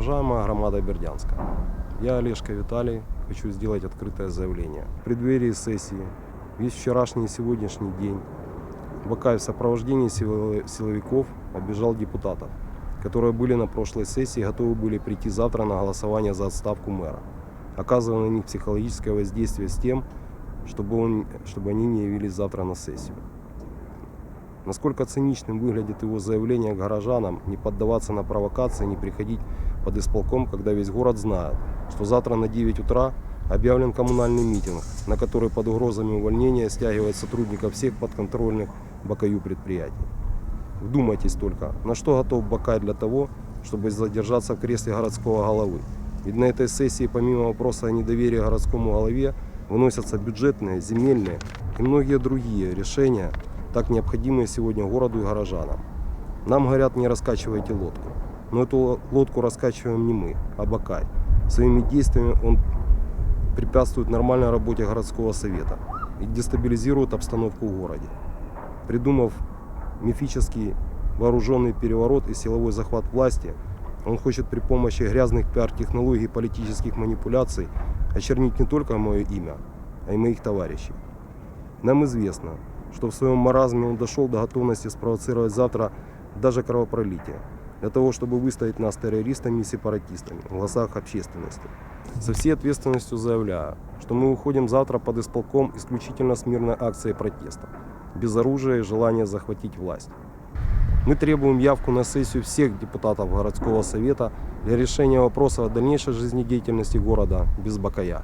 уважаемая громада Бердянска. Я, Олежка Виталий, хочу сделать открытое заявление. В преддверии сессии, весь вчерашний и сегодняшний день, Бакай в сопровождении сило- силовиков обижал депутатов, которые были на прошлой сессии готовы были прийти завтра на голосование за отставку мэра, оказывая на них психологическое воздействие с тем, чтобы, он, чтобы они не явились завтра на сессию. Насколько циничным выглядит его заявление горожанам не поддаваться на провокации, не приходить под исполком, когда весь город знает, что завтра на 9 утра объявлен коммунальный митинг, на который под угрозами увольнения стягивают сотрудников всех подконтрольных Бакаю предприятий. Вдумайтесь только, на что готов Бакай для того, чтобы задержаться в кресле городского головы. Ведь на этой сессии помимо вопроса о недоверии городскому голове выносятся бюджетные, земельные и многие другие решения, так необходимые сегодня городу и горожанам. Нам говорят, не раскачивайте лодку. Но эту лодку раскачиваем не мы, а Бакай. Своими действиями он препятствует нормальной работе городского совета и дестабилизирует обстановку в городе. Придумав мифический вооруженный переворот и силовой захват власти, он хочет при помощи грязных пиар-технологий и политических манипуляций очернить не только мое имя, а и моих товарищей. Нам известно, что в своем маразме он дошел до готовности спровоцировать завтра даже кровопролитие, для того, чтобы выставить нас террористами и сепаратистами в глазах общественности. Со всей ответственностью заявляю, что мы уходим завтра под исполком исключительно с мирной акцией протеста, без оружия и желания захватить власть. Мы требуем явку на сессию всех депутатов городского совета для решения вопроса о дальнейшей жизнедеятельности города без Бакая.